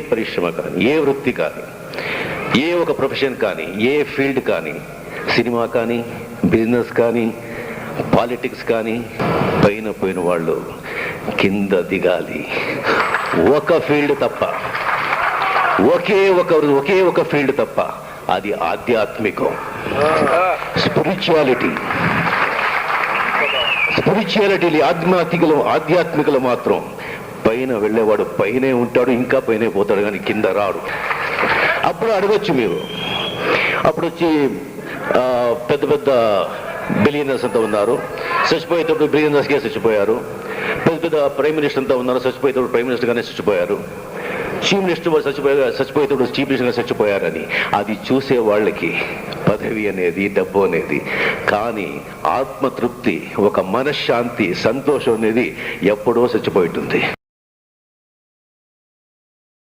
పరిశ్రమ కానీ ఏ వృత్తి కానీ ఏ ఒక ప్రొఫెషన్ కానీ ఏ ఫీల్డ్ కానీ సినిమా కానీ బిజినెస్ కానీ పాలిటిక్స్ కానీ పైన పోయిన వాళ్ళు కింద దిగాలి. ఒక ఫీల్డ్ తప్ప ఒకే ఒక ఒకే ఒక ఫీల్డ్ తప్ప అది ఆధ్యాత్మికం. స్పిరిచువాలిటీ స్పిరిచువాలిటీ ఆధ్యాత్మికలు ఆధ్యాత్మికలు మాత్రం పైన వెళ్ళేవాడు పైనే ఉంటాడు ఇంకా పైనే పోతాడు కానీ కింద రాడు. అప్పుడు అడగొచ్చు మీరు. అప్పుడు వచ్చి ఆ, పెద్ద పెద్ద బిలియనర్స్ అంతా ఉన్నారు. చచ్చిపోయేటప్పుడు బిలియనర్స్గా చచ్చిపోయారు. పెద్ద పెద్ద ప్రైమ్ మినిస్టర్ అంతా ఉన్నారు చచ్చిపోయేటప్పుడు ప్రైమ్ మినిస్టర్గానే చచ్చిపోయారు. చీఫ్ మినిస్టర్ వాళ్ళు చచ్చిపోయా చచ్చిపోయేటప్పుడు చీఫ్ మినిస్టర్గా చచ్చిపోయారని. అది చూసే వాళ్ళకి పదవి అనేది డబ్బు అనేది. కానీ ఆత్మతృప్తి ఒక మనశ్శాంతి సంతోషం అనేది ఎప్పుడో చచ్చిపోయి ఉంటుంది